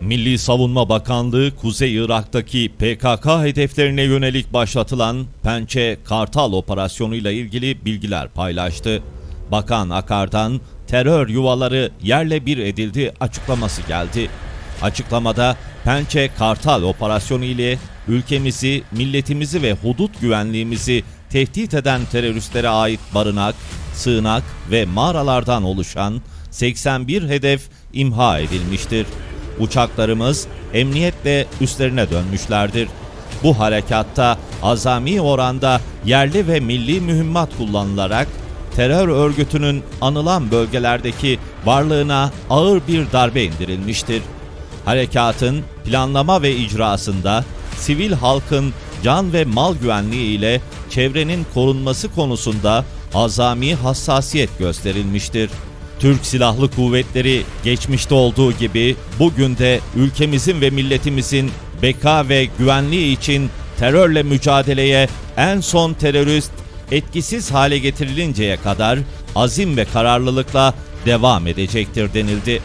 Milli Savunma Bakanlığı Kuzey Irak'taki PKK hedeflerine yönelik başlatılan Pençe Kartal operasyonuyla ilgili bilgiler paylaştı. Bakan Akar'dan terör yuvaları yerle bir edildi açıklaması geldi. Açıklamada Pençe Kartal operasyonu ile ülkemizi, milletimizi ve hudut güvenliğimizi tehdit eden teröristlere ait barınak, sığınak ve mağaralardan oluşan 81 hedef imha edilmiştir. Uçaklarımız emniyetle üstlerine dönmüşlerdir. Bu harekatta azami oranda yerli ve milli mühimmat kullanılarak terör örgütünün anılan bölgelerdeki varlığına ağır bir darbe indirilmiştir. Harekatın planlama ve icrasında sivil halkın can ve mal güvenliği ile çevrenin korunması konusunda azami hassasiyet gösterilmiştir. Türk Silahlı Kuvvetleri geçmişte olduğu gibi bugün de ülkemizin ve milletimizin beka ve güvenliği için terörle mücadeleye en son terörist etkisiz hale getirilinceye kadar azim ve kararlılıkla devam edecektir denildi.